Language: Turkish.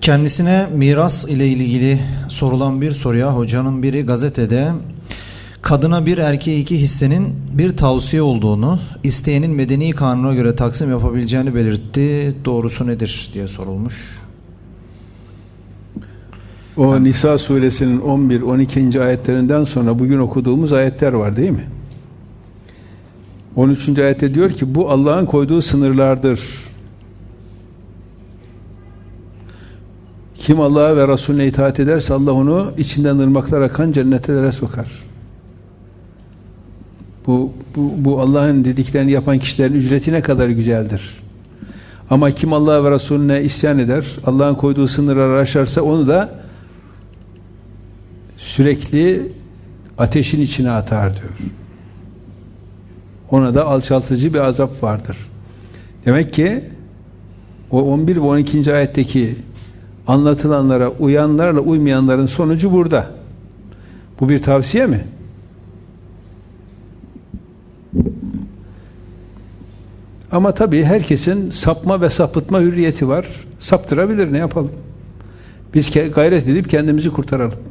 Kendisine miras ile ilgili sorulan bir soruya hocanın biri gazetede kadına bir erkeğe iki hissenin bir tavsiye olduğunu, isteyenin medeni kanuna göre taksim yapabileceğini belirtti. Doğrusu nedir diye sorulmuş. O Nisa suresinin 11-12. ayetlerinden sonra bugün okuduğumuz ayetler var değil mi? 13. ayette diyor ki bu Allah'ın koyduğu sınırlardır. Kim Allah'a ve Resulüne itaat ederse Allah onu içinden ırmaklar akan cennetlere sokar. Bu, bu, bu Allah'ın dediklerini yapan kişilerin ücreti ne kadar güzeldir. Ama kim Allah'a ve Resulüne isyan eder, Allah'ın koyduğu sınırları aşarsa onu da sürekli ateşin içine atar diyor. Ona da alçaltıcı bir azap vardır. Demek ki o 11 ve 12. ayetteki anlatılanlara uyanlarla uymayanların sonucu burada. Bu bir tavsiye mi? Ama tabii herkesin sapma ve sapıtma hürriyeti var. Saptırabilir ne yapalım? Biz gayret edip kendimizi kurtaralım.